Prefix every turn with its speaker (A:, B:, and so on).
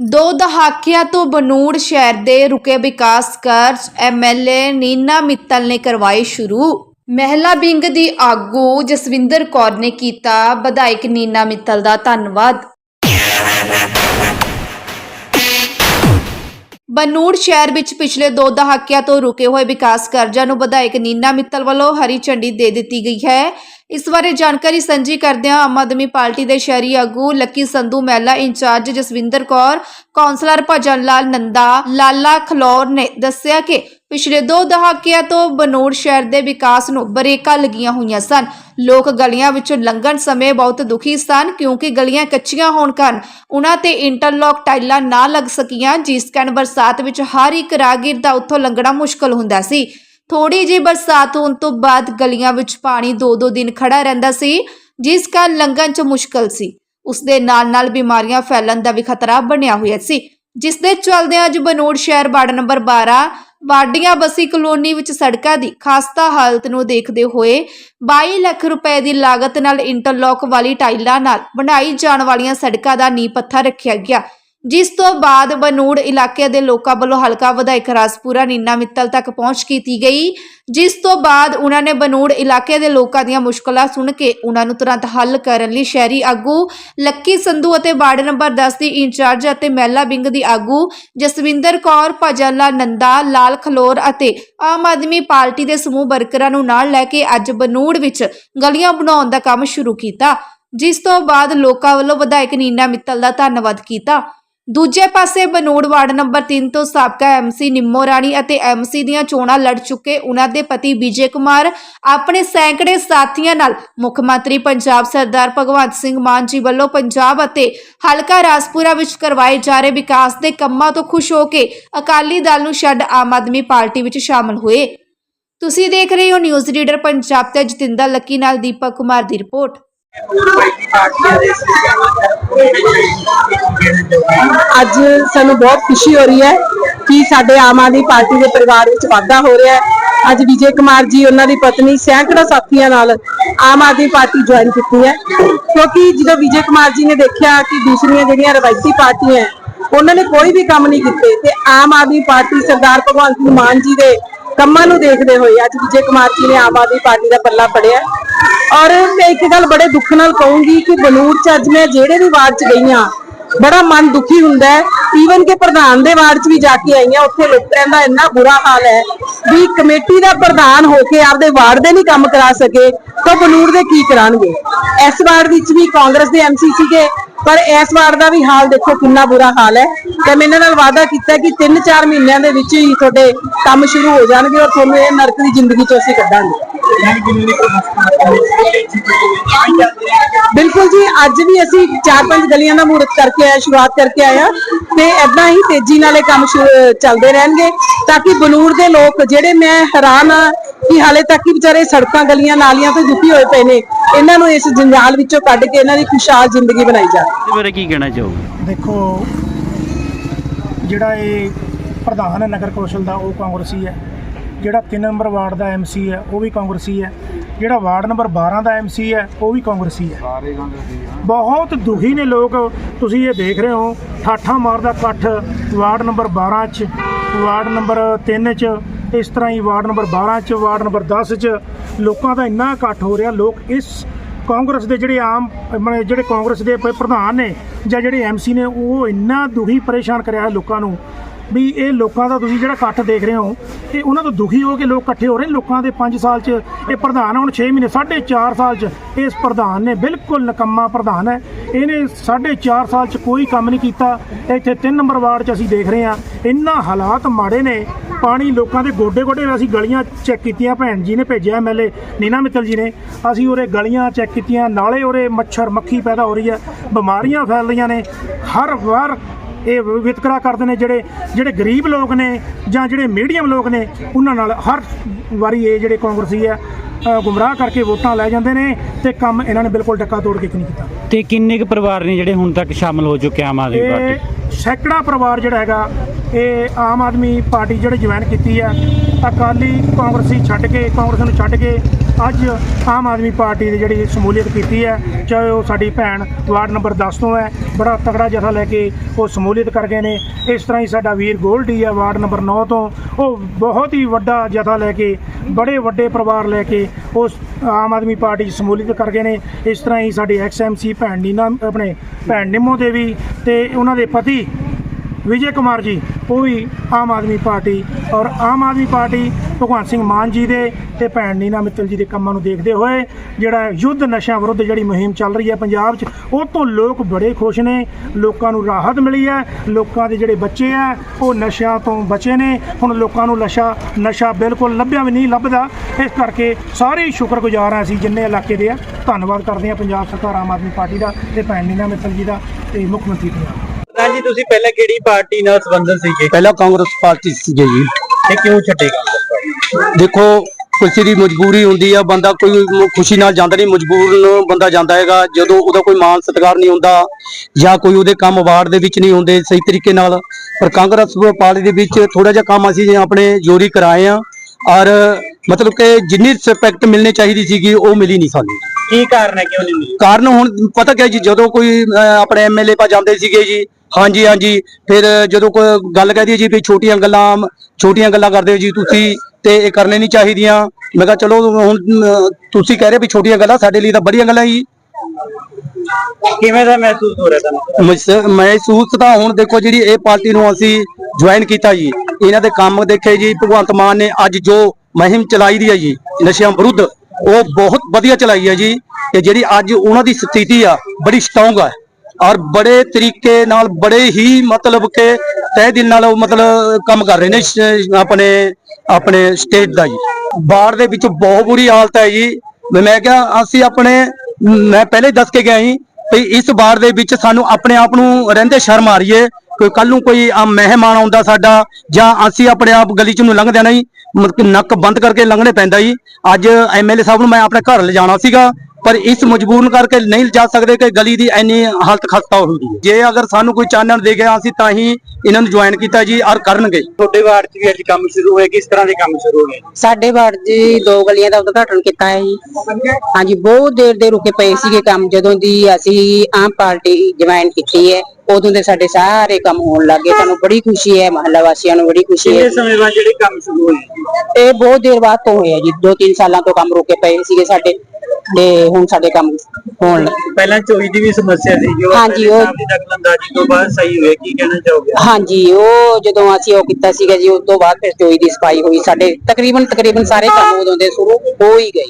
A: ਦੋ ਦਹਾਕਿਆਂ ਤੋਂ ਬਨੂੜ ਸ਼ਹਿਰ ਦੇ ਰੁਕੇ ਵਿਕਾਸ ਕਾਰਜ ਐਮਐਲਏ ਨੀਨਾ ਮਿੱਤਲ ਨੇ ਕਰਵਾਏ ਸ਼ੁਰੂ। ਮਹਿਲਾ ਵਿੰਗ ਦੀ ਆਗੂ ਜਸਵਿੰਦਰ ਕੌਰ ਨੇ ਕੀਤਾ, ਵਿਧਾਇਕ ਨੀਨਾ ਮਿੱਤਲ ਦਾ ਧੰਨਵਾਦ। ਬਨੂੜ ਸ਼ਹਿਰ ਵਿੱਚ ਪਿਛਲੇ ਦੋ ਦਹਾਕਿਆਂ ਤੋਂ ਰੁਕੇ ਹੋਏ ਵਿਕਾਸ ਕਾਰਜਾਂ ਨੂੰ ਵਿਧਾਇਕ ਨੀਨਾ ਮਿੱਤਲ ਵੱਲੋਂ ਹਰੀ ਝੰਡੀ ਦੇ ਦਿੱਤੀ ਗਈ ਹੈ। ਇਸ ਬਾਰੇ ਜਾਣਕਾਰੀ ਸਾਂਝੀ ਕਰਦਿਆਂ ਆਮ ਆਦਮੀ ਪਾਰਟੀ ਦੇ ਸ਼ਹਿਰੀ ਆਗੂ ਲੱਕੀ ਸੰਧੂ ਮਹਿਲਾ, ਇੰਚਾਰਜ ਜਸਵਿੰਦਰ ਕੌਰ, ਕੌਂਸਲਰ ਭਜਨ ਲਾਲ ਨੰਦਾ, ਲਾਲਾ ਖਲੌਰ ਨੇ ਦੱਸਿਆ ਕਿ ਪਿਛਲੇ ਦੋ ਦਹਾਕਿਆਂ ਤੋਂ ਬਨੂੜ ਸ਼ਹਿਰ ਦੇ ਵਿਕਾਸ ਨੂੰ ਬਰੇਕਾਂ ਲੱਗੀਆਂ ਹੋਈਆਂ ਸਨ। ਲੋਕ ਗਲੀਆਂ ਵਿੱਚੋਂ ਲੰਘਣ ਸਮੇਂ ਬਹੁਤ ਦੁਖੀ ਸਨ, ਕਿਉਂਕਿ ਗਲੀਆਂ ਕੱਚੀਆਂ ਹੋਣ ਕਾਰਨ ਉਹਨਾਂ ਤੇ ਇੰਟਰਲੌਕ ਟਾਈਲਾਂ ਨਾ ਲੱਗ ਸਕੀਆਂ, ਜਿਸ ਕਾਰਨ ਬਰਸਾਤ ਵਿੱਚ ਹਰ ਇੱਕ ਰਾਹਗੀਰ ਦਾ ਉੱਥੋਂ ਲੰਘਣਾ ਮੁਸ਼ਕਲ ਹੁੰਦਾ ਸੀ। ਥੋੜੀ ਜਿਹੀ ਬਰਸਾਤ ਹੋਣ ਤੋਂ ਬਾਅਦ ਗਲੀਆਂ ਵਿੱਚ ਪਾਣੀ ਦੋ ਦੋ ਦਿਨ ਖੜਾ ਰਹਿੰਦਾ ਸੀ, ਜਿਸ ਕਾਰਨ ਲੰਘਣ 'ਚ ਮੁਸ਼ਕਲ ਸੀ। ਉਸ ਦੇ ਨਾਲ ਨਾਲ ਬਿਮਾਰੀਆਂ ਫੈਲਣ ਦਾ ਵੀ ਖਤਰਾ ਬਣਿਆ ਹੋਇਆ ਸੀ, ਜਿਸ ਦੇ ਚਲਦਿਆਂ ਅੱਜ ਬਨੋੜ ਸ਼ਹਿਰ ਵਾਰਡ ਨੰਬਰ 12 ਵਾਡੀਆਂ ਬਸੀ ਕਲੋਨੀ ਵਿੱਚ ਸੜਕਾਂ ਦੀ ਖਾਸਤਾ ਹਾਲਤ ਨੂੰ ਦੇਖਦੇ ਹੋਏ 22 ਲੱਖ ਰੁਪਏ ਦੀ ਲਾਗਤ ਨਾਲ ਇੰਟਰਲੌਕ ਵਾਲੀ ਟਾਈਲਾਂ ਨਾਲ ਬਣਾਈ ਜਾਣ ਵਾਲੀਆਂ ਸੜਕਾਂ ਦਾ ਨੀਂਹ ਪੱਥਰ ਰੱਖਿਆ ਗਿਆ। ਜਿਸ ਤੋਂ ਬਾਅਦ ਬਨੂੜ ਇਲਾਕੇ ਦੇ ਲੋਕਾਂ ਵੱਲੋਂ ਹਲਕਾ ਵਿਧਾਇਕ ਰਾਜਪੁਰਾ ਨੀਨਾ ਮਿੱਤਲ ਤੱਕ ਪਹੁੰਚ ਕੀਤੀ ਗਈ, ਜਿਸ ਤੋਂ ਬਾਅਦ ਉਹਨਾਂ ਨੇ ਬਨੂੜ ਇਲਾਕੇ ਦੇ ਲੋਕਾਂ ਦੀਆਂ ਮੁਸ਼ਕਲਾਂ ਸੁਣ ਕੇ ਉਹਨਾਂ ਨੂੰ ਤੁਰੰਤ ਹੱਲ ਕਰਨ ਲਈ ਸ਼ਹਿਰੀ ਆਗੂ ਲੱਕੀ ਸੰਧੂ ਅਤੇ ਵਾਰਡ ਨੰਬਰ 10 ਦੀ ਇੰਚਾਰਜ ਅਤੇ ਮਹਿਲਾ ਵਿੰਗ ਦੀ ਆਗੂ ਜਸਵਿੰਦਰ ਕੌਰ ਭਜਨਲਾ ਨੰਦਾ, ਲਾਲ ਖਲੋਰ ਅਤੇ ਆਮ ਆਦਮੀ ਪਾਰਟੀ ਦੇ ਸਮੂਹ ਵਰਕਰਾਂ ਨੂੰ ਨਾਲ ਲੈ ਕੇ ਅੱਜ ਬਨੂੜ ਵਿੱਚ ਗਲੀਆਂ ਬਣਾਉਣ ਦਾ ਕੰਮ ਸ਼ੁਰੂ ਕੀਤਾ, ਜਿਸ ਤੋਂ ਬਾਅਦ ਲੋਕਾਂ ਵੱਲੋਂ ਵਿਧਾਇਕ ਨੀਨਾ ਮਿੱਤਲ ਦਾ ਧੰਨਵਾਦ ਕੀਤਾ। ਦੂਜੇ ਪਾਸੇ ਬਨੂੜ ਵਾਰਡ ਨੰਬਰ 3 ਤੋਂ ਸਾਬਕਾ ਐਮਸੀ ਨਿੰਮੋ ਰਾਣੀ ਅਤੇ ਐਮਸੀ ਦੀਆਂ ਚੋਣਾਂ ਲੜ ਚੁੱਕੇ ਉਹਨਾਂ ਦੇ ਪਤੀ ਵਿਜੇ ਕੁਮਾਰ ਆਪਣੇ ਸੈਂਕੜੇ ਸਾਥੀਆਂ ਨਾਲ ਮੁੱਖ ਮੰਤਰੀ ਪੰਜਾਬ ਸਰਦਾਰ ਭਗਵੰਤ ਸਿੰਘ ਮਾਨ ਜੀ ਵੱਲੋਂ ਪੰਜਾਬ ਅਤੇ ਹਲਕਾ ਰਾਜਪੁਰਾ ਵਿੱਚ ਕਰਵਾਏ ਜਾ ਰਹੇ ਵਿਕਾਸ ਦੇ ਕੰਮਾਂ ਤੋਂ ਖੁਸ਼ ਹੋ ਕੇ ਅਕਾਲੀ ਦਲ ਨੂੰ ਛੱਡ ਆਮ ਆਦਮੀ ਪਾਰਟੀ ਵਿੱਚ ਸ਼ਾਮਲ ਹੋਏ। ਤੁਸੀਂ ਦੇਖ ਰਹੇ ਹੋ ਨਿਊਜ਼ ਰੀਡਰ ਪੰਜਾਬ ਤੇ ਜਤਿੰਦਰ ਲੱਕੀ ਨਾਲ ਦੀਪਕ ਕੁਮਾਰ ਦੀ ਰਿਪੋਰਟ।
B: ਅੱਜ ਸਾਨੂੰ ਬਹੁਤ ਖੁਸ਼ੀ ਹੋ ਰਹੀ ਹੈ ਕਿ ਸਾਡੇ ਆਮ ਆਦਮੀ ਪਾਰਟੀ ਦੇ ਪਰਿਵਾਰ ਵਿੱਚ ਵਾਧਾ ਹੋ ਰਿਹਾ ਹੈ। ਅੱਜ ਵਿਜੇ ਕੁਮਾਰ ਜੀ, ਉਹਨਾਂ ਦੀ ਪਤਨੀ ਸੈਂਕੜਾ ਸਾਥੀਆਂ ਨਾਲ ਆਮ ਆਦਮੀ ਪਾਰਟੀ ਜੁਆਇਨ ਕੀਤੀ ਹੈ। ਕਿਉਂਕਿ ਜਦੋਂ ਵਿਜੇ ਕੁਮਾਰ ਜੀ ਨੇ ਦੇਖਿਆ ਕਿ ਦੂਸਰੀਆਂ ਜਿਹੜੀਆਂ ਰਵਾਇਤੀ ਪਾਰਟੀਆਂ ਉਹਨਾਂ ਨੇ ਕੋਈ ਵੀ ਕੰਮ ਨਹੀਂ ਕੀਤੇ ਤੇ ਆਮ ਆਦਮੀ ਪਾਰਟੀ ਸਰਦਾਰ ਭਗਵੰਤ ਸਿੰਘ ਮਾਨ ਜੀ ਦੇ ਕੰਮਾਂ ਨੂੰ ਦੇਖਦੇ ਹੋਏ ਅੱਜ ਵਿਜੇ ਕੁਮਾਰ ਜੀ ਨੇ ਆਮ ਆਦਮੀ ਪਾਰਟੀ ਦਾ ਪੱਲਾ ਫੜਿਆ। ਔਰ ਮੈਂ ਇੱਕ ਗੱਲ ਬੜੇ ਦੁੱਖ ਨਾਲ ਕਹੂੰਗੀ ਕਿ ਬਨੂਰ ਚ ਅੱਜ ਮੈਂ ਜਿਹੜੇ ਵੀ ਵਾਰਡ ਚ ਗਈ ਹਾਂ ਬੜਾ ਮਨ ਦੁਖੀ ਹੁੰਦਾ ਹੈ। ਈਵਨ ਕਿ ਪ੍ਰਧਾਨ ਦੇ ਵਾਰਡ 'ਚ ਵੀ ਜਾ ਕੇ ਆਈ ਹਾਂ ਉੱਥੇ ਲੋਕਾਂ ਦਾ ਇੰਨਾ ਬੁਰਾ ਹਾਲ ਹੈ ਵੀ ਕਮੇਟੀ ਦਾ ਪ੍ਰਧਾਨ ਹੋ ਕੇ ਆਪਦੇ ਵਾਰਡ ਦੇ ਨਹੀਂ ਕੰਮ ਕਰਾ ਸਕੇ, ਤਾਂ ਬਨੂੜ ਦੇ ਕੀ ਕਰਾਂਗੇ ਇਸ ਵਾਰਡ ਵਿੱਚ ਵੀ ਕਾਂਗਰਸ ਦੇ ਐਮਸੀ ਸੀਗੇ, ਪਰ ਇਸ ਵਾਰਡ ਦਾ ਵੀ ਹਾਲ ਦੇਖੋ ਕਿੰਨਾ ਬੁਰਾ ਹਾਲ ਹੈ। ਤੇ ਮੈਂ ਇਹਨਾਂ ਨਾਲ ਵਾਅਦਾ ਕੀਤਾ ਕਿ 3-4 ਮਹੀਨਿਆਂ ਦੇ ਵਿੱਚ ਹੀ ਤੁਹਾਡੇ ਕੰਮ ਸ਼ੁਰੂ ਹੋ ਜਾਣਗੇ ਔਰ ਤੁਹਾਨੂੰ ਇਹ ਨਰਕ ਦੀ ਜ਼ਿੰਦਗੀ 'ਚੋਂ ਅਸੀਂ ਕੱਢਾਂਗੇ। ਬਿਲਕੁਲ ਜੀ ਅੱਜ ਵੀ ਅਸੀਂ ਚਾਰ ਪੰਜ ਗਲੀਆਂ ਦਾ ਮੂਰਤ ਕਰਕੇ ਆਏ ਸ਼ੁਰੂਆਤ ਕਰਕੇ ਹਾਂ ਤੇ ਇਦਾਂ ਹੀ ਤੇਜ਼ੀ ਨਾਲ ਇਹ ਕੰਮ ਚੱਲਦੇ ਰਹਿਣਗੇ ਤਾਂ ਕਿ ਬਨੂੜ ਦੇ ਲੋਕ ਜਿਹੜੇ ਮੈਂ ਹੈਰਾਨ ਆ ਕਿ ਹਾਲੇ ਤੱਕ ਹੀ ਵਿਚਾਰੇ ਸੜਕਾਂ ਗਲੀਆਂ ਨਾਲੀਆਂ ਤੋਂ ਦੁਖੀ ਹੋਏ ਪਏ ਨੇ ਇਹਨਾਂ ਨੂੰ ਇਸ ਜੰਜਾਲ ਵਿੱਚੋਂ ਕੱਢ ਕੇ ਇਹਨਾਂ ਦੀ ਖੁਸ਼ਹਾਲ ਜ਼ਿੰਦਗੀ ਬਣਾਈ ਜਾਵੇ
C: ਬਾਰੇ ਕੀ ਕਹਿਣਾ ਚਾਹੋਗੇ?
D: ਦੇਖੋ ਜਿਹੜਾ ਇਹ ਪ੍ਰਧਾਨ ਹੈ ਨਗਰ ਕੌਂਸਲ ਦਾ ਉਹ ਕਾਂਗਰਸੀ ਹੈ। ਜਿਹੜਾ 3 ਨੰਬਰ ਵਾਰਡ ਦਾ ਐਮਸੀ ਹੈ ਉਹ ਵੀ ਕਾਂਗਰਸੀ ਹੈ। ਜਿਹੜਾ ਵਾਰਡ ਨੰਬਰ 12 ਦਾ ਐਮਸੀ ਹੈ ਉਹ ਵੀ ਕਾਂਗਰਸੀ ਹੈ। ਬਹੁਤ ਦੁਖੀ ਨੇ ਲੋਕ। ਤੁਸੀਂ ਇਹ ਦੇਖ ਰਹੇ ਹੋ ਠਾਠਾ ਮਾਰਦਾ ਇਕੱਠ ਵਾਰਡ ਨੰਬਰ 12 ਚ ਵਾਰਡ ਨੰਬਰ 3 ਚ ਇਸ ਤਰ੍ਹਾਂ ਹੀ ਵਾਰਡ ਨੰਬਰ 12 ਚ ਵਾਰਡ ਨੰਬਰ 10 ਚ ਲੋਕਾਂ ਦਾ ਇੰਨਾ ਇਕੱਠ ਹੋ ਰਿਹਾ। ਲੋਕ ਇਸ ਕਾਂਗਰਸ ਦੇ ਜਿਹੜੇ ਆਮ ਮਨੇ ਜਿਹੜੇ ਕਾਂਗਰਸ ਦੇ ਪ੍ਰਧਾਨ ਨੇ ਜਾਂ ਜਿਹੜੇ ਐਮਸੀ ਨੇ ਉਹ ਇੰਨਾ ਦੁਖੀ ਪਰੇਸ਼ਾਨ ਕਰਿਆ ਹੈ ਲੋਕਾਂ ਨੂੰ। ਵੀ ਇਹ ਲੋਕਾਂ ਦਾ ਤੁਸੀਂ ਜਿਹੜਾ ਇਕੱਠ ਦੇਖ ਰਹੇ ਹੋ, ਇਹ ਉਹਨਾਂ ਤੋਂ ਦੁਖੀ ਹੋ ਕੇ ਲੋਕ ਇਕੱਠੇ ਹੋ ਰਹੇ ਲੋਕਾਂ ਦੇ 5 ਸਾਲ 'ਚ ਇਹ ਪ੍ਰਧਾਨ ਹੁਣ 6 ਮਹੀਨੇ 4.5 ਸਾਲ 'ਚ ਇਸ ਪ੍ਰਧਾਨ ਨੇ ਬਿਲਕੁਲ ਨਕੰਮਾ ਪ੍ਰਧਾਨ ਹੈ। ਇਹਨੇ 4.5 ਸਾਲ 'ਚ ਕੋਈ ਕੰਮ ਨਹੀਂ ਕੀਤਾ। ਇੱਥੇ 3 ਨੰਬਰ ਵਾਰਡ 'ਚ ਅਸੀਂ ਦੇਖ ਰਹੇ ਹਾਂ, ਇੰਨਾ ਹਾਲਾਤ ਮਾੜੇ ਨੇ। ਪਾਣੀ ਲੋਕਾਂ ਦੇ ਗੋਡੇ ਗੋਡੇ ਅਸੀਂ ਗਲੀਆਂ ਚੈੱਕ ਕੀਤੀਆਂ, ਭੈਣ ਜੀ ਨੇ ਭੇਜਿਆ ਐਮਐਲਏ ਨੀਨਾ ਮਿੱਤਲ ਜੀ ਨੇ। ਅਸੀਂ ਉਰੇ ਗਲੀਆਂ ਚੈੱਕ ਕੀਤੀਆਂ, ਨਾਲੇ ਉਰੇ ਮੱਛਰ ਮੱਖੀ ਪੈਦਾ ਹੋ ਰਹੀ ਹੈ, ਬਿਮਾਰੀਆਂ ਫੈਲ ਰਹੀਆਂ ਨੇ। ਹਰ ਵਾਰ ਇਹ ਵਿਤਕਰਾ ਕਰਦੇ ਨੇ ਜਿਹੜੇ ਜਿਹੜੇ ਗਰੀਬ ਲੋਕ ਨੇ ਜਾਂ ਜਿਹੜੇ ਮੀਡੀਅਮ ਲੋਕ ਨੇ ਉਹਨਾਂ ਨਾਲ ਹਰ ਵਾਰੀ ਇਹ ਜਿਹੜੇ ਕਾਂਗਰਸੀ ਅ, ਗੁੰਮਰਾਹ ਕਰਕੇ ਵੋਟਾਂ ਲੈ ਜਾਂਦੇ ਨੇ ਤੇ ਕੰਮ ਇਹਨਾਂ ਨੇ ਬਿਲਕੁਲ ਟੱਕਾ ਤੋੜ ਕੇ ਨਹੀਂ ਕੀਤਾ।
C: ਤੇ ਕਿੰਨੇ ਕੁ ਪਰਿਵਾਰ ਨੇ ਜਿਹੜੇ ਹੁਣ ਤੱਕ ਸ਼ਾਮਲ ਹੋ ਚੁੱਕੇ ਆ ਆਮ ਆਦਮੀ ਪਾਰਟੀ?
D: ਸੈਂਕੜਾ ਪਰਿਵਾਰ ਜਿਹੜਾ ਹੈਗਾ ਇਹ ਆਮ ਆਦਮੀ ਪਾਰਟੀ ਜਿਹੜੇ ਜੁਆਇਨ ਕੀਤੀ ਹੈ ਅਕਾਲੀ ਕਾਂਗਰਸੀ ਛੱਡ ਕੇ ਕਾਂਗਰਸ ਨੂੰ ਛੱਡ ਕੇ ਅੱਜ ਆਮ ਆਦਮੀ ਪਾਰਟੀ ਦੀ ਜਿਹੜੀ ਸ਼ਮੂਲੀਅਤ ਕੀਤੀ ਹੈ, ਚਾਹੇ ਉਹ ਸਾਡੀ ਭੈਣ ਵਾਰਡ ਨੰਬਰ 10 ਤੋਂ ਹੈ, ਬੜਾ ਤਕੜਾ ਜਥਾ ਲੈ ਕੇ ਉਹ ਸ਼ਮੂਲੀਅਤ ਕਰ ਗਏ ਨੇ। ਇਸ ਤਰ੍ਹਾਂ ਹੀ ਸਾਡਾ ਵੀਰ ਗੋਲਡੀ ਹੈ ਵਾਰਡ ਨੰਬਰ 9 ਤੋਂ, ਉਹ ਬਹੁਤ ਹੀ ਵੱਡਾ ਜਥਾ ਲੈ ਕੇ, ਬੜੇ ਵੱਡੇ ਪਰਿਵਾਰ ਲੈ ਕੇ ਉਸ ਆਮ ਆਦਮੀ ਪਾਰਟੀ 'ਚ ਸ਼ਮੂਲੀਅਤ ਕਰ ਗਏ ਨੇ। ਇਸ ਤਰ੍ਹਾਂ ਹੀ ਸਾਡੀ ਐਕਸ ਐਮਸੀ ਭੈਣ ਨੀਨਾ, ਆਪਣੇ ਭੈਣ ਨਿੰਮੋ ਦੇਵੀ ਤੇ ਉਹਨਾਂ ਦੇ ਪਤੀ ਵਿਜੇ ਕੁਮਾਰ ਜੀ, ਉਹ ਵੀ ਆਮ ਆਦਮੀ ਪਾਰਟੀ ਔਰ ਆਮ ਆਦਮੀ ਪਾਰਟੀ ਭਗਵੰਤ ਸਿੰਘ ਮਾਨ ਜੀ ਦੇ ਤੇ ਭੈਣ ਨੀਨਾ ਮਿੱਤਲ ਜੀ ਦੇ ਕੰਮਾਂ ਨੂੰ ਦੇਖਦੇ ਹੋਏ ਜਿਹੜਾ ਯੁੱਧ ਨਸ਼ਿਆਂ ਵਿਰੁੱਧ ਜਿਹੜੀ ਮੁਹਿੰਮ ਚੱਲ ਰਹੀ ਹੈ ਪੰਜਾਬ 'ਚ, ਉਹ ਤੋਂ ਲੋਕ ਬੜੇ ਖੁਸ਼ ਨੇ, ਲੋਕਾਂ ਨੂੰ ਰਾਹਤ ਮਿਲੀ ਹੈ, ਲੋਕਾਂ ਦੇ ਜਿਹੜੇ ਬੱਚੇ ਆ ਉਹ ਨਸ਼ਿਆਂ ਤੋਂ ਬਚੇ ਨੇ, ਹੁਣ ਲੋਕਾਂ ਨੂੰ ਨਸ਼ਾ ਨਸ਼ਾ ਬਿਲਕੁਲ ਲੱਭਿਆ ਵੀ ਨਹੀਂ ਲੱਭਦਾ, ਇਸ ਕਰਕੇ ਸਾਰੇ ਸ਼ੁਕਰਗੁਜ਼ਾਰ ਆ ਅਸੀਂ ਜਿੰਨੇ ਇਲਾਕੇ ਦੇ ਆ, ਧੰਨਵਾਦ ਕਰਦੇ ਆ ਪੰਜਾਬ ਸਰਕਾਰ ਆਮ ਆਦਮੀ ਪਾਰਟੀ ਦਾ ਤੇ ਭੈਣ ਨੀਨਾ ਮਿੱਤਲ ਜੀ ਦਾ ਤੇ ਮੁੱਖ ਮੰਤਰੀ ਪੰਜਾਬ ਦਾ।
E: ਤੁਸੀਂ ਪਹਿਲਾਂ ਕਿਹੜੀ ਪਾਰਟੀ ਨਾਲ ਸੰਬੰਧਿਤ ਸੀਗੇ?
F: ਪਹਿਲਾਂ ਕਾਂਗਰਸ ਪਾਰਟੀ ਸੀਗੇ ਜੀ।
E: ਤੇ ਕਿਉਂ ਛੱਡੇ? ਕਾਂਗਰਸ ਪਾਰਟੀ
F: ਦੇਖੋ ਕਿਸੇ ਦੀ ਮਜਬੂਰੀ ਹੁੰਦੀ ਆ ਬੰਦਾ ਕੋਈ ਖੁਸ਼ੀ ਨਾਲ ਜਾਂਦਾ ਨਹੀਂ ਮਜਬੂਰ ਨੂੰ ਬੰਦਾ ਜਾਂਦਾ ਹੈਗਾ। ਜਦੋਂ ਉਹਦਾ ਕੋਈ ਮਾਨ ਸਤਿਕਾਰ ਨਹੀਂ ਹੁੰਦਾ ਜਾਂ ਕੋਈ ਉਹਦੇ ਕੰਮ ਵਾਰਡ ਦੇ ਵਿੱਚ ਨਹੀਂ ਹੁੰਦੇ ਸਹੀ ਤਰੀਕੇ ਨਾਲ ਪਰ ਕਾਂਗਰਸ ਪਾਰਟੀ ਦੇ ਵਿੱਚ ਥੋੜਾ ਜਿਹਾ ਕੰਮ ਅਸੀਂ ਆਪਣੇ ਜੋਰੀ ਕਰਾਏ ਆ ਔਰ ਮਤਲਬ ਕਿ ਜਿੰਨੀ ਰਿਸਪੈਕਟ ਮਿਲਣੀ ਚਾਹੀਦੀ ਸੀਗੀ ਉਹ ਮਿਲੀ ਨਹੀਂ ਸਾਨੂੰ।
E: ਕੀ ਕਾਰਨ ਹੈ ਕਿਉਂ ਨਹੀਂ ਮਿਲੀ?
F: ਕਾਰਨ ਹੁਣ ਪਤਾ ਕਿਆ ਜੀ ਜਦੋਂ ਕੋਈ ਆਪਣੇ ਐਮਐਲਏ ਪਾ ਜਾਂਦੇ ਸੀਗੇ ਜੀ ਹਾਂਜੀ ਹਾਂਜੀ। ਫਿਰ ਜਦੋਂ ਕੋਈ ਗੱਲ ਕਹਦੀ ਹੈ ਜੀ ਵੀ ਛੋਟੀਆਂ ਗੱਲਾਂ ਛੋਟੀਆਂ ਗੱਲਾਂ ਕਰਦੇ ਹੋ ਜੀ ਤੁਸੀਂ ਤੇ ਇਹ ਕਰਨੇ ਨਹੀਂ ਚਾਹੀਦੀਆਂ। ਮੈਂ ਕਿਹਾ ਚਲੋ ਹੁਣ ਤੁਸੀਂ ਕਹਿ ਰਹੇ ਵੀ ਛੋਟੀਆਂ ਗੱਲਾਂ ਸਾਡੇ ਲਈ ਤਾਂ ਬੜੀਆਂ ਗੱਲਾਂ ਜੀ।
E: ਕਿਵੇਂ ਦਾ ਮਹਿਸੂਸ ਹੋ ਰਿਹਾ ਤੁਹਾਨੂੰ?
F: ਮਹਿਸ- ਮਹਿਸੂਸ ਤਾਂ ਹੁਣ ਦੇਖੋ ਜਿਹੜੀ ਇਹ ਪਾਰਟੀ ਨੂੰ ਅਸੀਂ ਜੁਆਇਨ ਕੀਤਾ ਜੀ ਇਹਨਾਂ ਦੇ ਕੰਮ ਦੇਖੇ ਜੀ ਭਗਵੰਤ ਮਾਨ ਨੇ ਅੱਜ ਜੋ ਮੁਹਿੰਮ ਚਲਾਈ ਦੀ ਹੈ ਜੀ ਨਸ਼ਿਆਂ ਵਿਰੁੱਧ ਉਹ ਬਹੁਤ ਵਧੀਆ ਚਲਾਈ ਹੈ ਜੀ। ਤੇ ਜਿਹੜੀ ਅੱਜ ਉਹਨਾਂ ਦੀ ਸਥਿਤੀ ਆ ਬੜੀ ਸਟਰੋਂਗ ਆ। ਔਰ ਬੜੇ ਤਰੀਕੇ ਨਾਲ, ਬੜੇ ਹੀ ਮਤਲਬ ਕਿ ਤਹਿ ਦਿਲ ਨਾਲ ਉਹ ਮਤਲਬ ਕੰਮ ਕਰ ਰਹੇ ਨੇ ਆਪਣੇ ਆਪਣੇ ਸਟੇਟ ਦਾ ਜੀ। ਬਾੜ ਦੇ ਵਿੱਚ ਬਹੁਤ ਬੁਰੀ ਹਾਲਤ ਹੈ ਜੀ। ਮੈਂ ਕਿਹਾ, ਅਸੀਂ ਆਪਣੇ, ਮੈਂ ਪਹਿਲੇ ਦੱਸ ਕੇ ਗਿਆ ਜੀ ਵੀ ਇਸ ਬਾੜ ਦੇ ਵਿੱਚ ਸਾਨੂੰ ਆਪਣੇ ਆਪ ਨੂੰ ਰਹਿੰਦੇ ਸ਼ਰਮ ਆ ਰਹੀ ਹੈ ਕੋਈ ਕੱਲ ਨੂੰ ਕੋਈ ਮਹਿਮਾਨ ਆਉਂਦਾ ਸਾਡਾ, ਜਾਂ ਅਸੀਂ ਆਪਣੇ ਆਪ ਗਲੀ ਚ ਨੂੰ ਲੰਘਦੇ ਨਹੀਂ, ਮਤਲਬ ਨੱਕ ਬੰਦ ਕਰਕੇ ਲੰਘਣੇ ਪੈਂਦਾ ਜੀ। ਅੱਜ ਐਮਐਲਏ ਸਾਹਿਬ ਨੂੰ ਮੈਂ ਆਪਣੇ ਘਰ ਲਿਜਾਣਾ ਸੀਗਾ। ਪਰ ਇਸ ਮਜਬੂਰਨ ਕਰਕੇ ਨਹੀਂ ਜਾ ਸਕਦੇ ਕਿ ਗਲੀ ਦੀ ਇੰਨੀ ਹਾਲਤ ਖਸਤਾ ਹੋਈ ਹੈ। ਜੇ ਅਗਰ ਸਾਨੂੰ ਕੋਈ ਚਾਨਣ ਦੇ ਗਿਆ ਅਸੀਂ ਤਾਂ ਹੀ ਇਹਨਾਂ ਨੂੰ ਜੁਆਇਨ ਕੀਤਾ ਜੀ ਔਰ ਕਰਨਗੇ।
E: ਤੁਹਾਡੇ ਵਾਰਡ 'ਚ ਵੀ ਅੱਜ ਕੰਮ ਸ਼ੁਰੂ ਹੋਏ ਕਿਸ ਤਰ੍ਹਾਂ ਦੇ ਕੰਮ ਸ਼ੁਰੂ ਹੋਏ?
G: ਸਾਡੇ ਵਾਰਡ ਜੀ ਦੋ ਗਲੀਆਂ ਦਾ ਉਦਘਾਟਨ ਕੀਤਾ ਹੈ ਜੀ। ਹਾਂਜੀ ਬਹੁਤ ਦੇਰ ਦੇ ਰੁਕੇ ਪਏ ਸੀਗੇ ਕੰਮ ਜਦੋਂ ਦੀ ਅਸੀਂ ਆਮ ਪਾਰਟੀ ਜੁਆਇਨ ਕੀਤੀ ਹੈ ਉਦੋਂ ਦੇ ਸਾਡੇ ਸਾਰੇ ਕੰਮ ਹੋਣ ਲੱਗੇ ਸਾਨੂੰ ਬੜੀ ਖੁਸ਼ੀ ਹੈ ਮਹੱਲਾ ਵਾਸੀਆਂ ਨੂੰ ਬੜੀ ਖੁਸ਼ੀ ਹੈ।
E: ਕਿੰਨੇ ਸਮੇਂ ਬਾਅਦ ਜਿਹੜੇ ਕੰਮ ਸ਼ੁਰੂ ਹੋਏ?
G: ਇਹ ਬਹੁਤ ਦੇਰ ਬਾਅਦ ਤੋਂ ਹੋਇਆ ਜੀ 2-3 ਸਾਲਾਂ ਤੋਂ ਕੰਮ ਰੁਕੇ ਪਏ ਸੀਗੇ ਸਾਡੇ। ਤੇ ਹੁਣ ਸਾਡੇ ਕੰਮ ਹੋਣ ਲੱਗੇ
E: ਪਹਿਲਾਂ ਚੋਰੀ ਦੀ ਵੀ ਸਮੱਸਿਆ ਸੀ ਜੋ
G: ਹਾਂਜੀ, ਉਹ-
E: ਦੀ ਦਖਲਅੰਦਾਜ਼ੀ ਤੋਂ ਬਾਅਦ ਸਹੀ ਹੋਏ ਕੀ ਕਹਿਣਾ ਚਾਹੋਗੇ?
G: ਹਾਂਜੀ ਉਹ ਜਦੋਂ ਅਸੀਂ ਉਹ ਕੀਤਾ ਸੀਗਾ ਜੀ ਉਸ ਤੋਂ ਬਾਅਦ ਫਿਰ ਚੋਈ ਦੀ ਸਫ਼ਾਈ ਹੋਈ। ਸਾਡੇ ਤਕਰੀਬਨ ਤਕਰੀਬਨ ਸਾਰੇ ਕੰਮ ਉਦੋਂ ਦੇ ਸ਼ੁਰੂ ਹੋ ਹੀ ਗਏ।